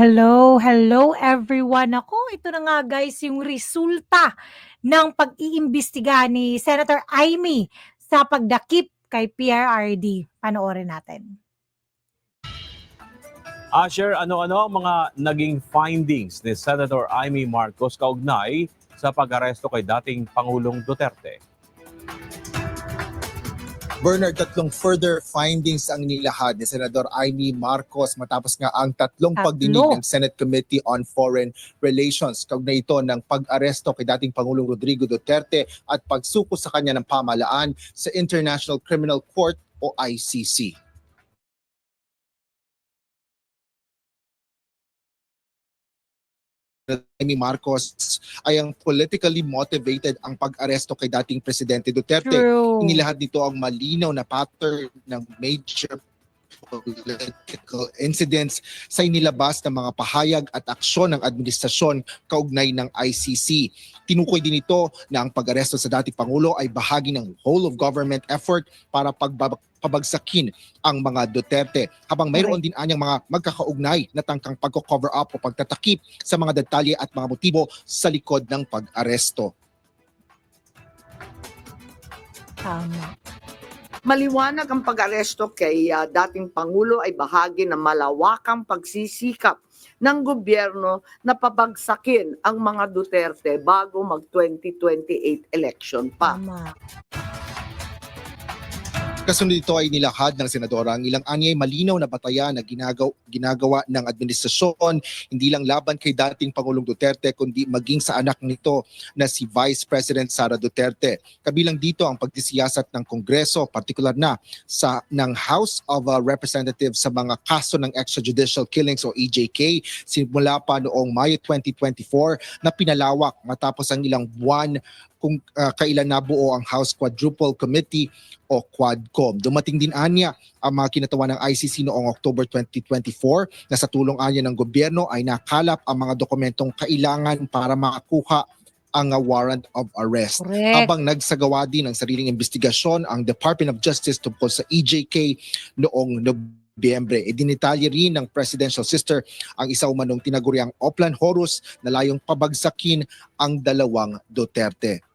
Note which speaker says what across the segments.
Speaker 1: hello, hello everyone. Ako, ito na nga guys yung resulta ng pag-iimbestiga ni Senator Amy sa pagdakip kay PRRD. Panoorin natin.
Speaker 2: Asher, ano-ano ang mga naging findings ni Senator Amy Marcos kaugnay sa pag-aresto kay dating Pangulong Duterte?
Speaker 3: Bernard, tatlong further findings ang nilahad ni Senador Amy Marcos matapos nga ang tatlong
Speaker 1: Tatlo.
Speaker 3: pagdinig ng Senate Committee on Foreign Relations. Kaugnay ito ng pag-aresto kay dating Pangulong Rodrigo Duterte at pagsuko sa kanya ng pamalaan sa International Criminal Court o ICC. Amy Marcos ay ang politically motivated ang pag-aresto kay dating Presidente Duterte
Speaker 1: True.
Speaker 3: inilahad nito ang malinaw na pattern ng major political incidents sa inilabas ng mga pahayag at aksyon ng administrasyon kaugnay ng ICC. Tinukoy din ito na ang pag-aresto sa dating Pangulo ay bahagi ng whole of government effort para pagbab- pabagsakin ang mga Duterte. Habang mayroon din anyang mga magkakaugnay na tangkang pagko-cover up o pagtatakip sa mga detalye at mga motibo sa likod ng pag-aresto.
Speaker 1: Tama.
Speaker 4: Maliwanag ang pag-aresto kay ah, dating Pangulo ay bahagi ng malawakang pagsisikap ng gobyerno na pabagsakin ang mga Duterte bago mag-2028 election pa.
Speaker 1: Tama.
Speaker 3: Kasunod ito ay nilahad ng senadora ang ilang anyay malinaw na batayan na ginagaw, ginagawa ng administrasyon, hindi lang laban kay dating Pangulong Duterte, kundi maging sa anak nito na si Vice President Sara Duterte. Kabilang dito ang pagdisiyasat ng Kongreso, partikular na sa ng House of uh, Representatives sa mga kaso ng extrajudicial killings o EJK simula pa noong Mayo 2024 na pinalawak matapos ang ilang buwan kung uh, kailan nabuo ang House Quadruple Committee o Quadcom. Dumating din anya ang mga kinatawa ng ICC noong October 2024 na sa tulong anya ng gobyerno ay nakalap ang mga dokumentong kailangan para makakuha ang uh, warrant of arrest.
Speaker 1: Correct.
Speaker 3: Habang nagsagawa din ng sariling investigasyon ang Department of Justice tungkol sa EJK noong Nobyembre. Idinitalye rin ng presidential sister ang isa umanong tinaguriang Oplan Horus na layong pabagsakin ang dalawang Duterte.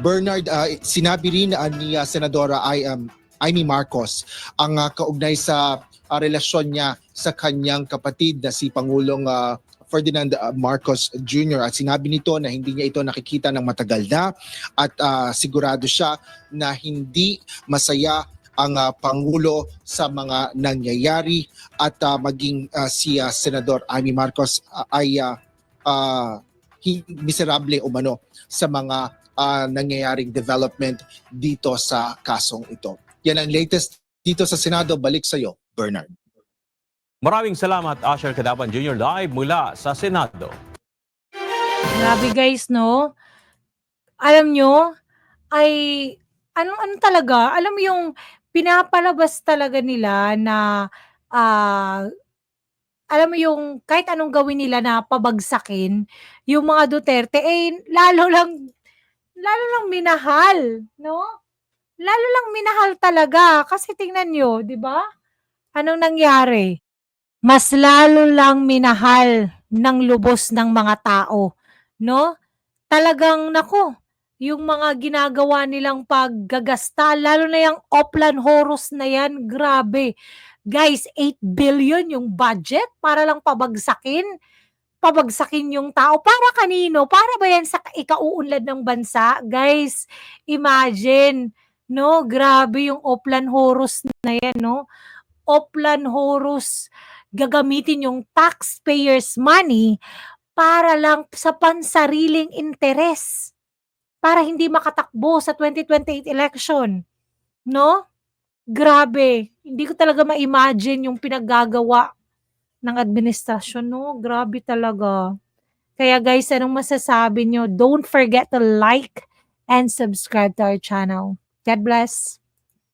Speaker 3: Bernard, ah, sinabi rin ah, ni ah, Senadora I, um, Amy Marcos ang ah, kaugnay sa ah, relasyon niya sa kanyang kapatid na si Pangulong ah, Ferdinand Marcos Jr. At sinabi nito na hindi niya ito nakikita ng matagal na at ah, sigurado siya na hindi masaya ang ah, Pangulo sa mga nangyayari at ah, maging ah, si ah, Senador Amy Marcos ah, ay ah, hi- miserable umano sa mga ah, nangyayaring development dito sa kasong ito. Yan ang latest dito sa Senado. Balik sa iyo, Bernard.
Speaker 2: Maraming salamat, Asher Kadapan Jr. live mula sa Senado.
Speaker 1: Grabe guys, no? Alam nyo, ay, ano, ano talaga, alam mo yung pinapalabas talaga nila na, ah, alam mo yung kahit anong gawin nila na pabagsakin, yung mga Duterte, eh, lalo lang, lalo lang minahal, no? Lalo lang minahal talaga. Kasi tingnan nyo, di ba? Anong nangyari? Mas lalo lang minahal ng lubos ng mga tao, no? Talagang nako, yung mga ginagawa nilang paggagasta, lalo na yung Oplan Horus na yan, grabe. Guys, 8 billion yung budget para lang pabagsakin. Pabagsakin yung tao. Para kanino? Para ba yan sa ikauunlad ng bansa? Guys, imagine, no? Grabe yung Oplan Horus na yan, no? Oplan Horus gagamitin yung taxpayers money para lang sa pansariling interes para hindi makatakbo sa 2028 election. No? Grabe. Hindi ko talaga ma-imagine yung pinaggagawa ng administrasyon. No? Grabe talaga. Kaya guys, anong masasabi nyo? Don't forget to like and subscribe to our channel. God bless.